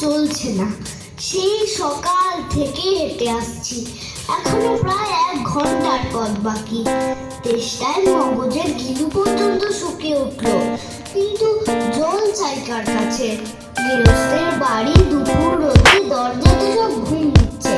চলছে না। সেই সকাল থেকে হেঁটে আসছি। এখনও প্রায় এক ঘণ্টার পথ বাকি। তেষ্টায় মগজের গিলু পর্যন্ত শুকিয়ে উঠল। কিন্তু জল চাই কার কাছে। গৃহস্থের বাড়ি দুপুর রোদে দরজাতে সব ঘুম দিচ্ছে।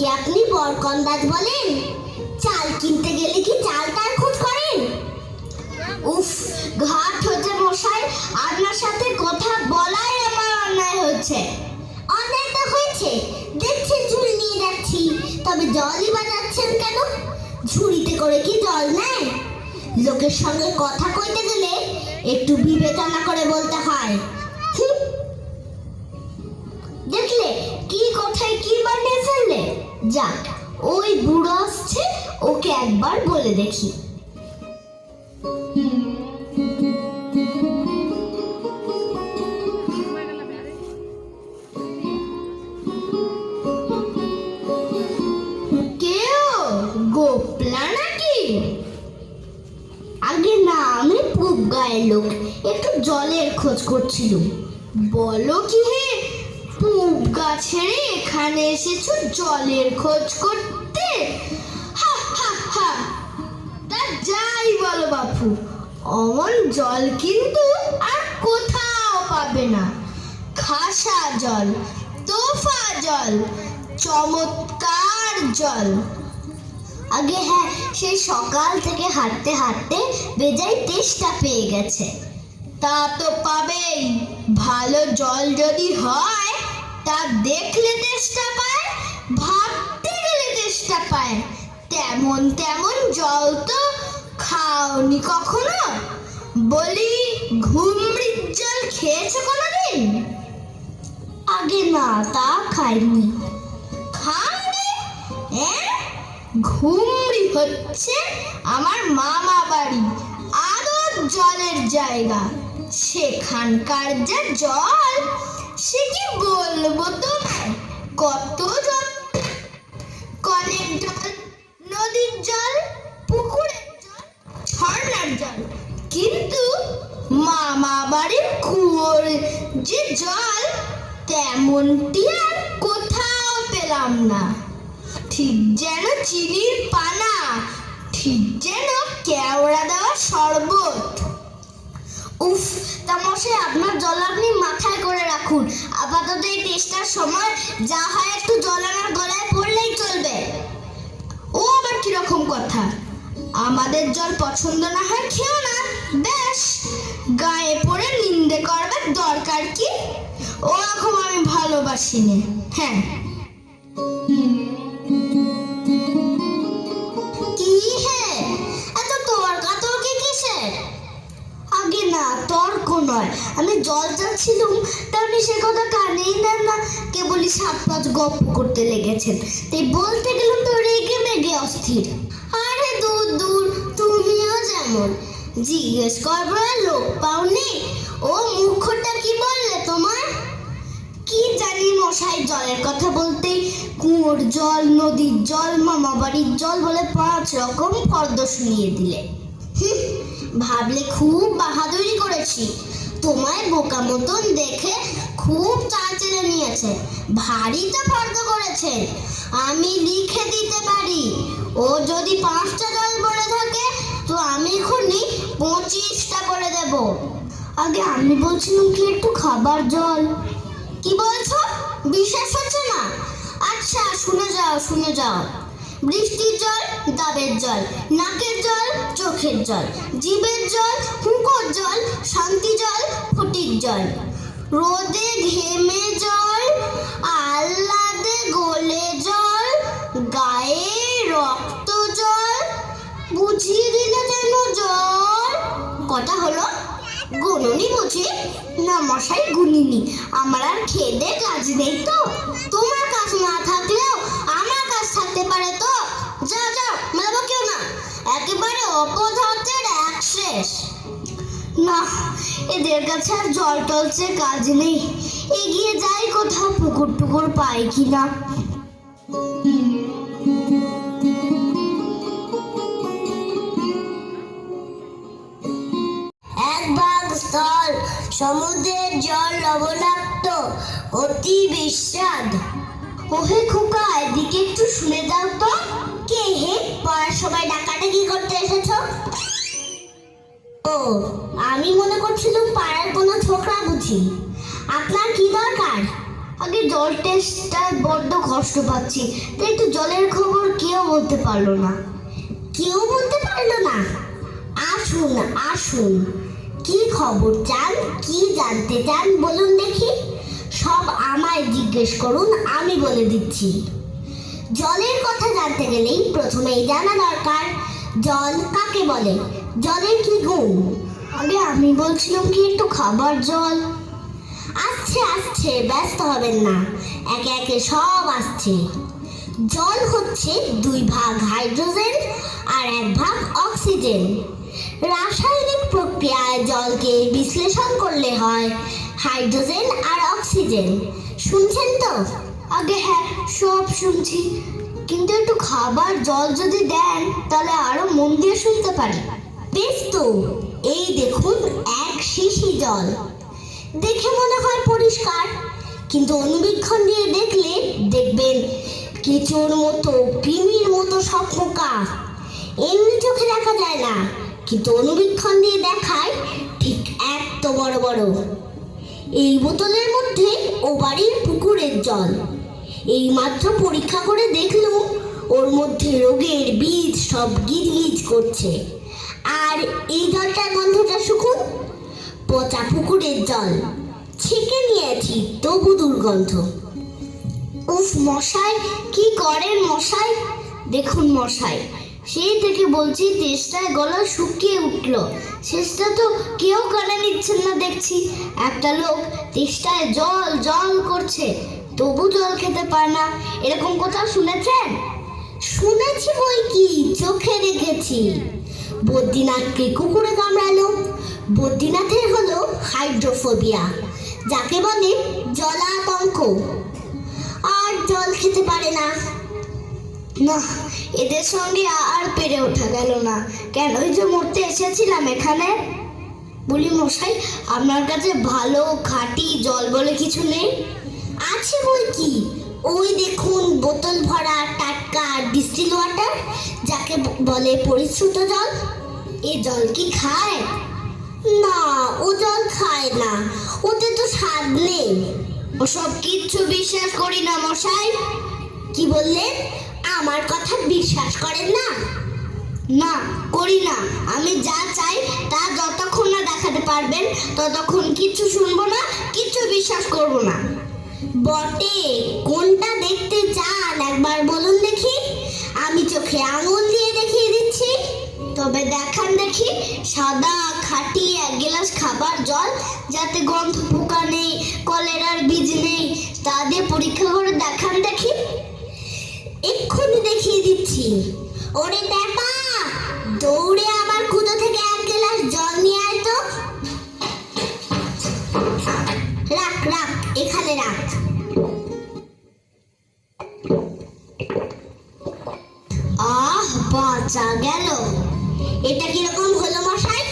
কি আপনি বরকন্দাজ বলেন? চাল কিনতে গেলে কি চালটার খোঁজ করেন? উফ, ঘাট হচ্ছে মশাই, আপনার সাথে কথা বলাই আমার অন্যায় হচ্ছে। অন্যায় তো হয়েছে দেখছেন ঝুড়ি নিয়ে যাচ্ছি, তবে জলই বাজাচ্ছেন কেন? ঝুড়িতে করে কি জল নেয়? লোকের সঙ্গে কথা কইতে গেলে একটু বিবেচনা করে বলতে হয়। দেখলে কি যাক ওই বুড়ো আসছে, ওকে একবার বলে দেখি। আগে না, আমি পুব গায়ের লোক, একটু জলের খোঁজ করছিলাম। বলো কি হে পুব গাছের এখানে এসেছ জলের খোঁজ করতে? হা হা হা। তা যাই বলো বাপু, অমন জল কিন্তু আর কোথাও পাবে না। খাসা জল, তোফা জল, চমৎকার জল। আগে হ্যাঁ সেই সকাল থেকে হাঁটতে হাঁটতে বেজায় তেষ্টা পেয়ে গেছে। তা তো পাবেই, ভালো জল যদি হয় তা দেখলে তেষ্টা পায়, ভাবতে গেলে তেষ্টা পায়। তেমন তেমন জল তো খাওনি কখনো? বলি ঘুমড়ির জল খেয়েছো কোনোদিন? আগে না, তা খাইনি। খাওনি? ঘুমড়ি হচ্ছে আমার মামা বাড়ি, আদর জলের জায়গা। সেখানকার যা জল সে কি বলব তোমায়, কত জল? কলের জল, নদীর জল, পুকুরের জল, ঝর্ণার জল। কিন্তু মামা বাড়ির কুয়োর যে জল, তেমনটি আর কোথাও পেলাম না। ঠিক যেন চিনির পানা, ঠিক যেন কেওড়া দেওয়া শরবত। উফ, তা মশাই আপনার জল আপনি মাথায় করে রাখুন। আপাতত এই টেস্টার সময় যা হয় একটু জল আমার গলায় পড়লেই চলবে। ও আবার কীরকম কথা? আমাদের জল পছন্দ না হয় খেও না বেশ গায়ে পড়ে নিন্দে করবার দরকার কি? ও এখন আমি ভালোবাসি নে হ্যাঁ। তর্ক নয়। আমি জল চাচ্ছিলুম তা আপনি সে কথা কানেই নেন না। কেবলই সাত পাঁচ গপ্প করতে লেগেছেন। তাই বলতে গেলাম তো রেগে মেগে অস্থির। আরে দূর দূর তুমিও যেমন। জিজ্ঞেস করবার লোক পাওনি ও মুখটা কি বললে তোমার? কি জানি মশাই জলের কথা বলতে কুয়োর জল নদীর জল মামা বাড়ির জল বলে পাঁচ রকম ফর্দ শুনিয়ে দিলে। হুঁ, ভাবলে খুব বাহাদুরি করেছি। তোমায় বোকা মতন দেখে খুব চাচেলে নিয়েছে। ভারী তো ফর্দ করেছে। আমি লিখে দিতে পারি। ও যদি পাঁচটা জল বলে থাকে, তো আমি এখনই পঁচিশটা করে দেব। আগে আমি বলছিলাম কি একটু খাবার জল? কি বলছো? বিশ্বাস হচ্ছে না? আচ্ছা শুনে যাও শুনে যাও। বৃষ্টির জল ডাবের জল, নাকের জল, চোখের জল, জীবের জল, হুঁকোর জল, শান্তি জল ফুটির জল। রোদে ঘেমে জল, আহ্লাদে গলে জল, গায়ে রক্ত জল, বুঝিয়ে দিলে যেন জল। কটা হলো? গুনুনি বুঝি? না মশাই, গুনিনি। আমার আর খেদে কাজ নেই তো। তোমার একেবারে এক শেষ না, এদের কাছে আর জল টলছে কাজ নেই। এগিয়ে যাই কোথাও পুকুর টুকুর পাই কিনা। এক ভাগ স্থল, সমুদ্রের জল লবণাক্ত, অতি বিস্বাদ। ওহে খোকা, এদিকে একটু শুনে দাও তো। কে হে? পড়ার সময় ডাকাডাকি করতে এসেছ? ও, আমি মনে করছিলাম পাড়ার কোনো ছোকরা বুঝি। আপনার কি দরকার? আগে জল টেস্টটা বড্ড কষ্ট পাচ্ছি, তাই একটু জলের খবর কেউ বলতে পারল না। কেউ বলতে পারল না? আসুন আসুন। কি খবর চান? কি জানতে চান? বলুন দেখি। সব আমায় জিজ্ঞেস করুন, আমি বলে দিচ্ছি। জলের কথা জানতে গেলেই প্রথমেই জানা দরকার, জল কাকে বলে? জলের কি গুণ? আগে আমি বলছিলাম কি একটু খাবার জল। আসছে আসছে, ব্যস্ত হবেন না। একে একে সব আসছে। জল হচ্ছে দুই ভাগ হাইড্রোজেন আর এক ভাগ অক্সিজেন। রাসায়নিক প্রক্রিয়ায় জলকে বিশ্লেষণ করলে হয় হাইড্রোজেন আর অক্সিজেন। শুনছেন তো? আগে হ্যাঁ সব শুনছি। কিন্তু একটু খাবার, জল যদি দেন, তাহলে আরও মন দিয়ে শুনতে পারি। বেশ তো, এই দেখুন, এক শিশি জল। দেখে মনে হয় পরিষ্কার, কিন্তু অনুবীক্ষণ দিয়ে দেখলে দেখবেন কেঁচোর মতো, কৃমির মতো সব পোকা। এমনি চোখে দেখা যায় না, কিন্তু অনুবীক্ষণ দিয়ে দেখায় ঠিক এত বড় বড়। এই বোতলের মধ্যে ও বাড়ির পুকুরের জল। এই মাত্র পরীক্ষা করে দেখলুম ওর মধ্যে রোগের বীজ সব গিজগিজ করছে। আর এই জলটার গন্ধটা শুকুন, পচা পুকুরের জল। ছেঁকে নিয়েছি, তবু দুর্গন্ধ। উফ, মশাই, কি করেন মশাই? দেখুন মশাই সেই থেকে বলছি তেষ্টায় গলা শুকিয়ে উঠল। শেষটা তো কেউ কানে নিচ্ছেন না দেখছি। একটা লোক তেষ্টায় জল জল করছে। তবু জল খেতে পায় না। এরকম কোথাও শুনেছেন? শুনেছি বই কি? চোখে দেখেছি। বদ্রীনাথকে কুকুরে কামড়ালো। বদ্রীনাথের হলো হাইড্রোফোবিয়া, যাকে বলে জলাতঙ্ক। আর জল খেতে পারে না। না এদের সঙ্গে আর পেরে ওঠা গেল না। কেনই যে মরতে এসেছিলাম এখানে? বলি মশাই, আপনার কাছে ভালো খাঁটি জল বলে কিছু নেই? আছে বই কি? ওই দেখুন, বোতল ভরা টাটকা ডিস্টিল ওয়াটার, যাকে বলে পরিশ্রুত জল। এ জল কি খায়? না, ও জল খায় না। ওতে তো স্বাদ নেই। ওসব কিচ্ছু বিশ্বাস করি না, মশাই। কি বললেন আমার কথা বিশ্বাস করেন না? না, করি না। আমি যা চাই, তা যতক্ষণ না দেখাতে পারবেন, ততক্ষণ কিচ্ছু শুনব না, কিচ্ছু বিশ্বাস করব না। বটে, কোনটা দেখতে চান একবার বলুন দেখি। আমি চোখে আঙুল দিয়ে দেখিয়ে দিচ্ছি। তবে দেখান দেখি, সাদা, খাটি, এক গ্লাস খাবার জল, যাতে গন্ধ পোকা নেই, কলেরার বীজ নেই, তা দিয়ে পরীক্ষা করে দেখান দেখি। এক্ষুনি দেখিয়ে দিচ্ছি। ওরে, দেখা আহ গেল। এটা কীরকম হলো মশাই?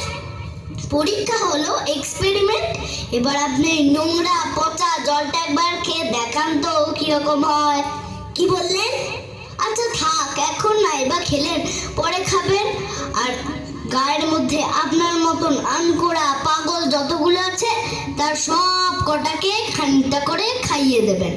পরীক্ষা হলো এক্সপেরিমেন্ট এবার আপনি নোংরা পচা জলটা একবার খেয়ে দেখান তো কীরকম হয়। কি বললেন? আচ্ছা থাক, এখন না, এবার খেলেন পরে খাবেন। আর গায়ের মধ্যে আপনার মতন আনকোড়া পাগল যতগুলো আছে, তার সব কটাকে খানিকটা করে খাইয়ে দেবেন।